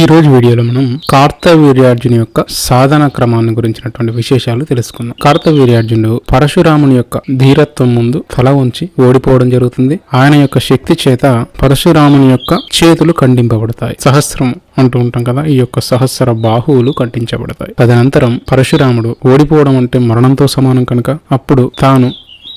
ఈ రోజు వీడియోలో మనం కార్తవీర్యార్జుని యొక్క సాధన క్రమాన్ని గురించినటువంటి విశేషాలు తెలుసుకుందాం. కార్తవీర్యార్జునుడు పరశురాముని యొక్క ధీరత్వం ముందు తల ఉంచి ఓడిపోవడం జరుగుతుంది. ఆయన యొక్క శక్తి చేత పరశురాముని యొక్క చేతులు ఖండింపబడతాయి. సహస్రం అంటూ ఉంటాం కదా ఈ యొక్క సహస్ర బాహువులు ఖండించబడతాయి. తదనంతరం పరశురాముడు ఓడిపోవడం అంటే మరణంతో సమానం కనుక అప్పుడు తాను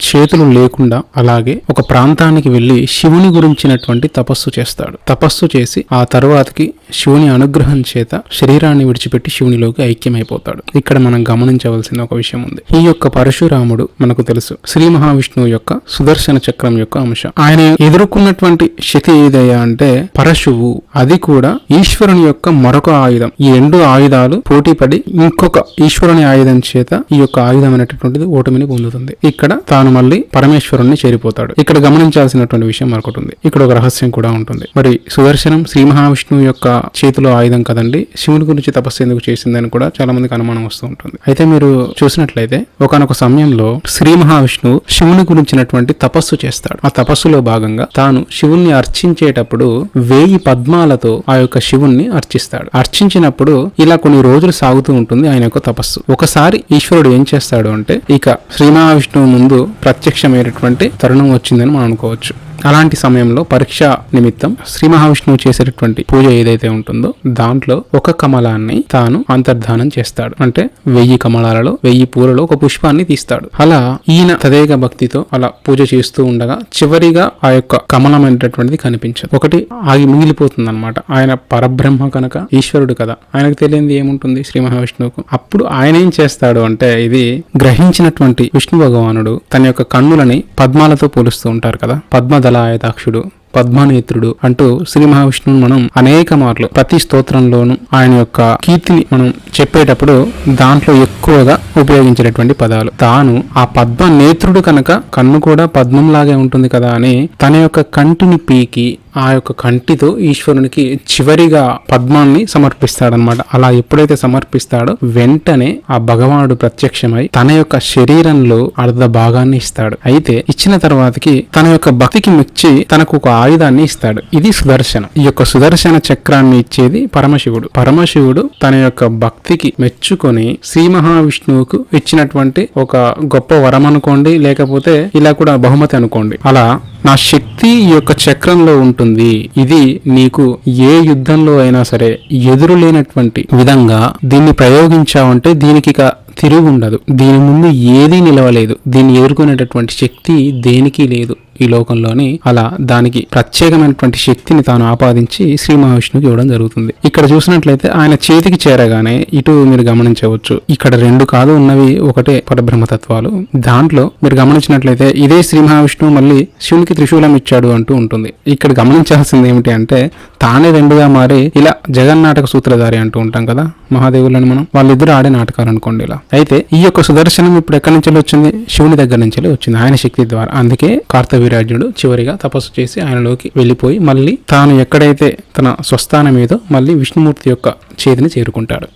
చేతులు లేకుండా అలాగే ఒక ప్రాంతానికి వెళ్ళి శివుని గురించినటువంటి తపస్సు చేస్తాడు. తపస్సు చేసి ఆ తరువాతకి శివుని అనుగ్రహం చేత శరీరాన్ని విడిచిపెట్టి శివునిలోకి ఐక్యమైపోతాడు. ఇక్కడ మనం గమనించవలసిన ఒక విషయం ఉంది. ఈ యొక్క పరశురాముడు మనకు తెలుసు. శ్రీ మహావిష్ణువు యొక్క సుదర్శన చక్రం యొక్క అంశం. ఆయన ఎదుర్కొన్నటువంటి శక్తి ఏదయ్యా అంటే పరశువు అది కూడా ఈశ్వరుని యొక్క మరొక ఆయుధం. ఈ రెండు ఆయుధాలు పోటీపడి ఇంకొక ఈశ్వరుని ఆయుధం చేత ఈ యొక్క ఆయుధం అనేటటువంటిది ఓటమిని పొందుతుంది. ఇక్కడ తాను మళ్ళీ పరమేశ్వరుణ్ణి చేరిపోతాడు. ఇక్కడ గమనించాల్సినటువంటి విషయం మరొకటి ఉంది. ఇక్కడ ఒక రహస్యం కూడా ఉంటుంది. మరి సుదర్శనం శ్రీ మహావిష్ణువు యొక్క చేతిలో ఆయుధం కదండి. శివుని గురించి తపస్సు ఎందుకు చేసిందని కూడా చాలా మందికి అనుమానం వస్తూ ఉంటుంది. అయితే మీరు చూసినట్లయితే ఒకనొక సమయంలో శ్రీ మహావిష్ణువు శివుని గురించినటువంటి తపస్సు చేస్తాడు. ఆ తపస్సులో భాగంగా తాను శివుణ్ణి అర్చించేటప్పుడు వేయి పద్మాలతో ఆ యొక్క శివుణ్ణి అర్చిస్తాడు. అర్చించినప్పుడు ఇలా కొన్ని రోజులు సాగుతూ ఉంటుంది ఆయన యొక్క తపస్సు. ఒకసారి ఈశ్వరుడు ఏం చేస్తాడు అంటే ఇక శ్రీ మహావిష్ణువు ముందు ప్రత్యక్షమైనటువంటి తరుణం వచ్చిందని మనం అనుకోవచ్చు. అలాంటి సమయంలో పరీక్ష నిమిత్తం శ్రీ మహావిష్ణువు చేసేటటువంటి పూజ ఏదైతే ఉంటుందో దాంట్లో ఒక కమలాన్ని తాను అంతర్ధానం చేస్తాడు. అంటే వెయ్యి కమలాలలో వెయ్యి పూలలో ఒక పుష్పాన్ని తీస్తాడు. అలా ఈయన తదేక భక్తితో అలా పూజ చేస్తూ ఉండగా చివరిగా ఆ యొక్క కమలం అనేటటువంటిది కనిపించదు. ఒకటి ఆగి మిగిలిపోతుంది అనమాట ఆయన పరబ్రహ్మ కనుక ఈశ్వరుడు కదా ఆయనకు తెలియంది ఏముంటుంది శ్రీ మహావిష్ణువుకు? అప్పుడు ఆయన ఏం చేస్తాడు అంటే ఇది గ్రహించినటువంటి విష్ణు భగవానుడు తన యొక్క కన్నులని పద్మాలతో పోలుస్తూ ఉంటారు కదా పద్మ పద్మదళాయతాక్షుడు పద్మనేత్రుడు అంటూ శ్రీ మహావిష్ణువుని మనం అనేక మార్లు ప్రతి స్తోత్రంలోనూ ఆయన యొక్క కీర్తిని మనం చెప్పేటప్పుడు దాంట్లో ఎక్కువగా ఉపయోగించేటటువంటి పదాలు. తాను ఆ పద్మ నేత్రుడు కనుక కన్ను కూడా పద్మంలాగే ఉంటుంది కదా అని తన యొక్క కంటిని పీకి ఆ యొక్క కంటితో ఈశ్వరునికి చివరిగా పద్మాన్ని సమర్పిస్తాడనమాట అలా ఎప్పుడైతే సమర్పిస్తాడో వెంటనే ఆ భగవానుడు ప్రత్యక్షమై తన యొక్క శరీరంలో అర్ధ భాగాన్ని ఇస్తాడు. అయితే ఇచ్చిన తర్వాతకి తన యొక్క భక్తికి మెచ్చి తనకు ఒక ఆయుధాన్ని ఇస్తాడు. ఇది సుదర్శన. ఈ యొక్క సుదర్శన చక్రాన్ని ఇచ్చేది పరమశివుడు. పరమశివుడు తన యొక్క భక్తికి మెచ్చుకొని శ్రీ మహావిష్ణువుకు ఇచ్చినటువంటి ఒక గొప్ప వరం అనుకోండి లేకపోతే ఇలా కూడా బహుమతి అనుకోండి. అలా నా శక్తి ఈ యొక్క చక్రంలో ఉంటుంది. ఇది నీకు ఏ యుద్ధంలో అయినా సరే ఎదురు లేనటువంటి విధంగా దీన్ని ప్రయోగించావంటే దీనికి ఇక తిరుగు ఉండదు దీని ముందు ఏదీ నిలవలేదు. దీన్ని ఎదుర్కొనేటటువంటి శక్తి దేనికి లేదు. ఈ లోకంలోని అలా దానికి ప్రత్యేకమైనటువంటి శక్తిని తాను ఆపాదించి శ్రీ మహావిష్ణువుకి ఇవ్వడం జరుగుతుంది. ఇక్కడ చూసినట్లయితే ఆయన చేతికి చేరగానే ఇటు మీరు గమనించవచ్చు. ఇక్కడ రెండు కాదు ఉన్నవి ఒకటే పరబ్రహ్మతత్వాలు. దాంట్లో మీరు గమనించినట్లయితే ఇదే శ్రీ మహావిష్ణువు మళ్ళీ శివునికి త్రిశూలం ఇచ్చాడు అంటూ ఉంటుంది. ఇక్కడ గమనించాల్సింది ఏమిటి అంటే తానే రెండుగా మారి ఇలా జగన్నాటక సూత్రధారి అంటూ ఉంటాం కదా మహాదేవులను మనం. వాళ్ళిద్దరు ఆడే నాటకాలు అనుకోండి ఇలా. అయితే ఈ యొక్క సుదర్శనం ఇప్పుడు ఎక్కడి నుంచి వచ్చింది? శివుని దగ్గర నుంచి వచ్చింది ఆయన శక్తి ద్వారా. అందుకే కార్తవీరాజుడు చివరిగా తపస్సు చేసి ఆయనలోకి వెళ్ళిపోయి మళ్ళీ తాను ఎక్కడైతే తన స్వస్థానం ఏదో మళ్ళీ విష్ణుమూర్తి యొక్క చేతిని చేరుకుంటాడు.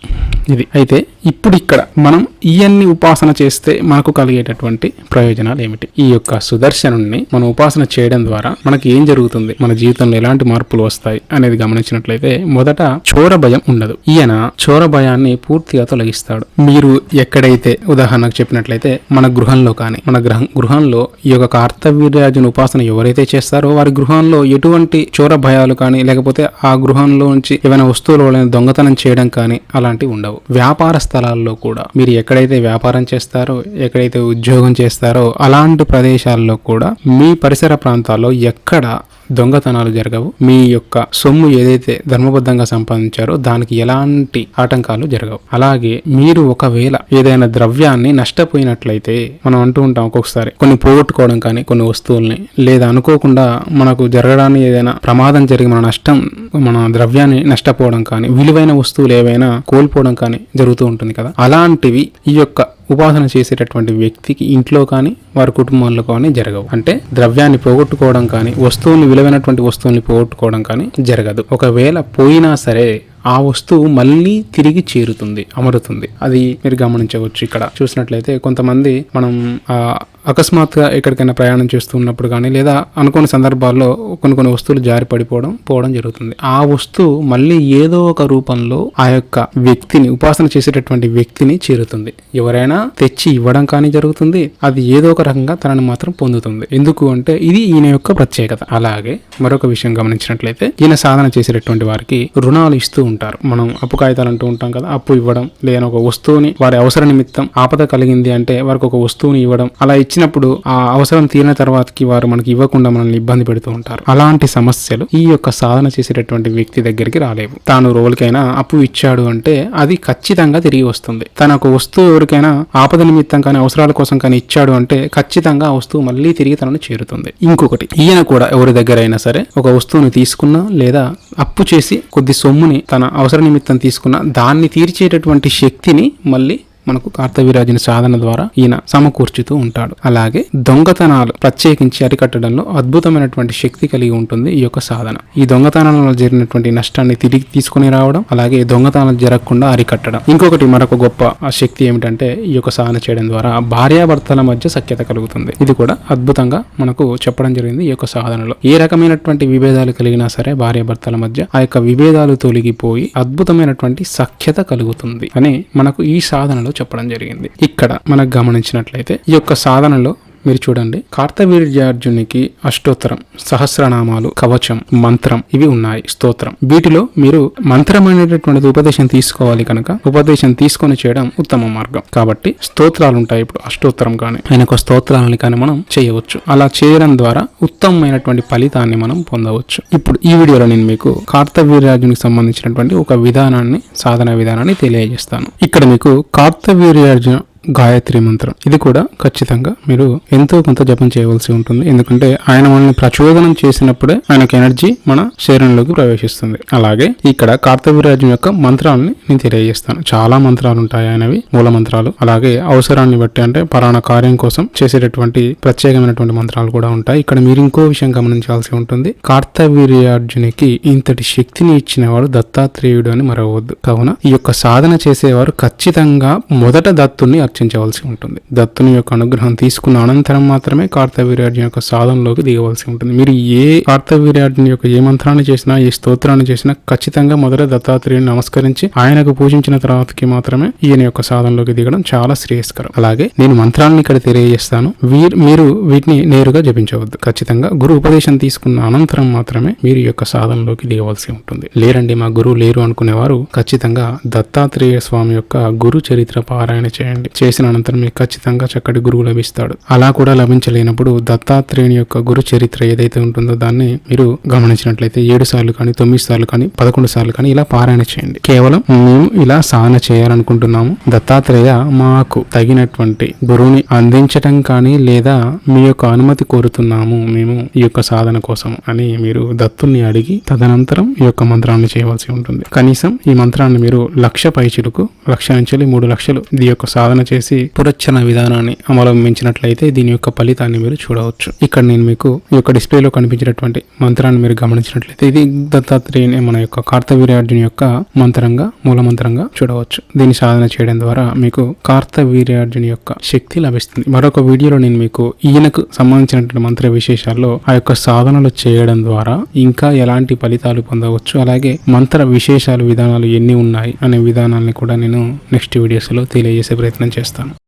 ఇది అయితే ఇప్పుడు ఇక్కడ మనం ఇవన్నీ ఉపాసన చేస్తే మనకు కలిగేటటువంటి ప్రయోజనాలు ఏమిటి? ఈ యొక్క సుదర్శనుణ్ణి మనం ఉపాసన చేయడం ద్వారా మనకి ఏం జరుగుతుంది? మన జీవితంలో ఎలాంటి మార్పులు వస్తాయి అనేది గమనించినట్లయితే మొదట చోర భయం ఉండదు. ఈయన చోర భయాన్ని పూర్తిగా తొలగిస్తాడు. మీరు ఎక్కడైతే ఉదాహరణకు చెప్పినట్లయితే మన గృహంలో కానీ మన గ్రహం గృహంలో ఈ యొక్క కార్తవీర్యాజుని ఉపాసన ఎవరైతే చేస్తారో వారి గృహంలో ఎటువంటి చోర భయాలు కానీ లేకపోతే ఆ గృహంలో నుంచి ఏమైనా వస్తువులు దొంగతనం దొంగతనం చేయడం కానీ అలాంటివి ఉండవు. వ్యాపార స్థలాల్లో కూడా మీరు ఎక్కడైతే వ్యాపారం చేస్తారో ఎక్కడైతే ఉద్యోగం చేస్తారో అలాంటి ప్రదేశాల్లో కూడా మీ పరిసర ప్రాంతాల్లో ఎక్కడ దొంగతనాలు జరగవు. మీ యొక్క సొమ్ము ఏదైతే ధర్మబద్ధంగా సంపాదించారో దానికి ఎలాంటి ఆటంకాలు జరగవు. అలాగే మీరు ఒకవేళ ఏదైనా ద్రవ్యాన్ని నష్టపోయినట్లయితే మనం అంటూ ఉంటాం ఒక్కొక్కసారి కొన్ని పోగొట్టుకోవడం కానీ కొన్ని వస్తువుల్ని. లేదా అనుకోకుండా మనకు జరగడానికి ఏదైనా ప్రమాదం జరిగి మన నష్టం మన ద్రవ్యాన్ని నష్టపోవడం కానీ విలువైన వస్తువులు ఏవైనా కోల్పోవడం కానీ జరుగుతూ ఉంటుంది కదా. అలాంటివి ఈ యొక్క ఉపాసన చేసేటటువంటి వ్యక్తికి ఇంట్లో కానీ వారి కుటుంబాల్లో కానీ జరగవు. అంటే ద్రవ్యాన్ని పోగొట్టుకోవడం కానీ వస్తువుని విలువైనటువంటి వస్తువుల్ని పోగొట్టుకోవడం కానీ జరగదు. ఒకవేళ పోయినా సరే ఆ వస్తువు మళ్ళీ తిరిగి చేరుతుంది అమరుతుంది. అది మీరు గమనించవచ్చు ఇక్కడ. చూసినట్లయితే కొంతమంది మనం ఆ అకస్మాత్తుగా ఎక్కడికైనా ప్రయాణం చేస్తున్నప్పుడు కానీ లేదా అనుకోని సందర్భాల్లో కొన్ని కొన్ని వస్తువులు జారి పడిపోవడం పోవడం జరుగుతుంది. ఆ వస్తువు మళ్ళీ ఏదో ఒక రూపంలో ఆ యొక్క వ్యక్తిని ఉపాసన చేసేటటువంటి వ్యక్తిని చేరుతుంది. ఎవరైనా తెచ్చి ఇవ్వడం కానీ జరుగుతుంది. అది ఏదో ఒక రకంగా తనని మాత్రం పొందుతుంది. ఎందుకు అంటే ఇది ఈయన యొక్క ప్రత్యేకత. అలాగే మరొక విషయం గమనించినట్లయితే ఈయన సాధన చేసేటటువంటి వారికి రుణాలు ఇస్తూ ఉంటారు. మనం అప్పు కాగితాలు అంటూ ఉంటాం కదా అప్పు ఇవ్వడం లేదా ఒక వస్తువుని వారి అవసర నిమిత్తం ఆపద కలిగింది అంటే వారికి ఒక వస్తువుని ఇవ్వడం అలా ఇచ్చినప్పుడు ఆ అవసరం తీరిన తర్వాతకి వారు మనకి ఇవ్వకుండా మనల్ని ఇబ్బంది పెడుతూ ఉంటారు. అలాంటి సమస్యలు ఈ యొక్క సాధన చేసేటటువంటి వ్యక్తి దగ్గరికి రాలేవు. తాను రోజులకైనా అప్పు ఇచ్చాడు అంటే అది ఖచ్చితంగా తిరిగి వస్తుంది. తన ఒక వస్తువు ఎవరికైనా ఆపద నిమిత్తం కానీ అవసరాల కోసం కానీ ఇచ్చాడు అంటే ఖచ్చితంగా ఆ వస్తువు మళ్ళీ తిరిగి తనను చేరుతుంది. ఇంకొకటి ఈయన కూడా ఎవరి దగ్గర అయినా సరే ఒక వస్తువుని తీసుకున్నా లేదా అప్పు చేసి కొద్ది సొమ్ముని తన అవసర నిమిత్తం తీసుకున్న దాన్ని తీర్చేటటువంటి శక్తిని మళ్ళీ మనకు కార్తవీరాజుని సాధన ద్వారా ఈయన సమకూర్చుతూ ఉంటాడు. అలాగే దొంగతనాలు ప్రత్యేకించి అరికట్టడంలో అద్భుతమైనటువంటి శక్తి కలిగి ఉంటుంది ఈ యొక్క సాధన. ఈ దొంగతనాలలో జరిగినటువంటి నష్టాన్ని తిరిగి తీసుకుని రావడం అలాగే దొంగతనాలు జరగకుండా అరికట్టడం. ఇంకొకటి మరొక గొప్ప శక్తి ఏమిటంటే ఈ యొక్క సాధన చేయడం ద్వారా భార్యాభర్తల మధ్య సఖ్యత కలుగుతుంది. ఇది కూడా అద్భుతంగా మనకు చెప్పడం జరిగింది ఈ యొక్క సాధనలో. ఏ రకమైనటువంటి విభేదాలు కలిగినా సరే భార్యాభర్తల మధ్య ఆ యొక్క విభేదాలు తొలగిపోయి అద్భుతమైనటువంటి సఖ్యత కలుగుతుంది. అని మనకు ఈ సాధనలో చెప్పడం జరిగింది. ఇక్కడ మనం గమనించినట్లయితే ఈ యొక్క సాధనలో మీరు చూడండి. కార్తవీర్యార్జునికి అష్టోత్తరం సహస్రనామాలు కవచం మంత్రం ఇవి ఉన్నాయి. స్తోత్రం. వీటిలో మీరు మంత్రం అనేటటువంటిది ఉపదేశం తీసుకోవాలి కనుక ఉపదేశం తీసుకొని చేయడం ఉత్తమ మార్గం. కాబట్టి స్తోత్రాలు ఉంటాయి ఇప్పుడు అష్టోత్తరం కానీ ఆయనకు స్తోత్రాలని కానీ మనం చేయవచ్చు. అలా చేయడం ద్వారా ఉత్తమమైనటువంటి ఫలితాన్ని మనం పొందవచ్చు. ఇప్పుడు ఈ వీడియోలో నేను మీకు కార్తవీర్యార్జునికి సంబంధించినటువంటి ఒక విధానాన్ని సాధన విధానాన్ని తెలియజేస్తాను. ఇక్కడ మీకు కార్తవీర్యార్జున గాయత్రి మంత్రం. ఇది కూడా ఖచ్చితంగా మీరు ఎంతో కొంత జపం చేయవలసి ఉంటుంది. ఎందుకంటే ఆయన మనల్ని ప్రచోదనం చేసినప్పుడే ఆయనకు ఎనర్జీ మన శరీరంలోకి ప్రవేశిస్తుంది. అలాగే ఇక్కడ కార్తవీరాజు యొక్క మంత్రాలని నేను తెలియజేస్తాను. చాలా మంత్రాలు ఉంటాయి ఆయనవి మూల మంత్రాలు. అలాగే అవసరాన్ని బట్టి అంటే పరాణ కార్యం కోసం చేసేటటువంటి ప్రత్యేకమైనటువంటి మంత్రాలు కూడా ఉంటాయి. ఇక్కడ మీరు ఇంకో విషయం గమనించాల్సి ఉంటుంది. కార్తవీర్యార్జునికి ఇంతటి శక్తిని ఇచ్చినవాడు దత్తాత్రేయుడు అని మరవద్దు కావున ఈ యొక్క సాధన చేసేవారు ఖచ్చితంగా మొదట దత్తుని అర్చించవలసి ఉంటుంది. దత్తుని యొక్క అనుగ్రహం తీసుకున్న అనంతరం మాత్రమే కార్తవీర్యార్జున యొక్క సాధనలోకి దిగవలసి ఉంటుంది. మీరు ఏ కార్తవీర్యార్జున యొక్క ఏ మంత్రాన్ని చేసినా ఏ స్తోత్రాన్ని చేసినా ఖచ్చితంగా మొదట దత్తాత్రేయుని నమస్కరించి ఆయనకు పూజించిన తర్వాతకి మాత్రమే ఈయన యొక్క సాధనలోకి దిగడం చాలా శ్రేయస్కరం. అలాగే నేను మంత్రాలను ఇక్కడ తెలియజేస్తాను. వీరు మీరు వీటిని నేరుగా జపించవద్దు. ఖచ్చితంగా గురు ఉపదేశం తీసుకున్న అనంతరం మాత్రమే మీరు యొక్క సాధనలోకి దిగవలసి ఉంటుంది. లేరండి మా గురువు లేరు అనుకునేవారు ఖచ్చితంగా దత్తాత్రేయ స్వామి యొక్క గురు చరిత్ర పారాయణ చేయండి. చేసిన అనంతరం మీకు ఖచ్చితంగా చక్కటి గురువు లభిస్తాడు. అలా కూడా లభించలేనప్పుడు దత్తాత్రేయుని యొక్క గురు చరిత్ర ఏదైతే ఉంటుందో దాన్ని మీరు గమనించినట్లయితే ఏడు సార్లు కానీ తొమ్మిది సార్లు కానీ పదకొండు సార్లు కానీ ఇలా పారాయణ చేయండి. కేవలం మేము ఇలా సాధన చేయాలనుకుంటున్నాము. దత్తాత్రేయ మాకు తగినటువంటి గురువుని అందించటం కానీ లేదా మీ యొక్క అనుమతి కోరుతున్నాము మేము ఈ యొక్క సాధన కోసం అని మీరు దత్తుల్ని అడిగి తదనంతరం ఈ యొక్క మంత్రాన్ని చేయవలసి ఉంటుంది. కనీసం ఈ మంత్రాన్ని మీరు లక్ష పైచులకు లక్ష నుంచి మూడు లక్షలు ఈ యొక్క సాధన చేసి పురచ్చన విధానాన్ని అవలంబించినట్లయితే దీని యొక్క ఫలితాన్ని మీరు చూడవచ్చు. ఇక్కడ నేను మీకు ఈ యొక్క డిస్ప్లేలో కనిపించినటువంటి మంత్రాన్ని మీరు గమనించినట్లయితే ఇది దత్తాత్రేయుని మన యొక్క కార్తవీర్యార్జుని యొక్క మంత్రంగా మూల మంత్రంగా చూడవచ్చు. దీన్ని సాధన చేయడం ద్వారా మీకు కార్తవీర్యార్జున యొక్క శక్తి లభిస్తుంది. మరొక వీడియోలో నేను మీకు ఈయనకు సంబంధించినటువంటి మంత్ర విశేషాల్లో ఆ యొక్క సాధనలు చేయడం ద్వారా ఇంకా ఎలాంటి ఫలితాలు పొందవచ్చు అలాగే మంత్ర విశేషాలు విధానాలు ఎన్ని ఉన్నాయి అనే విధానాన్ని కూడా నేను నెక్స్ట్ వీడియోస్లో తెలియజేసే ప్రయత్నం చేస్తాను. orquesta.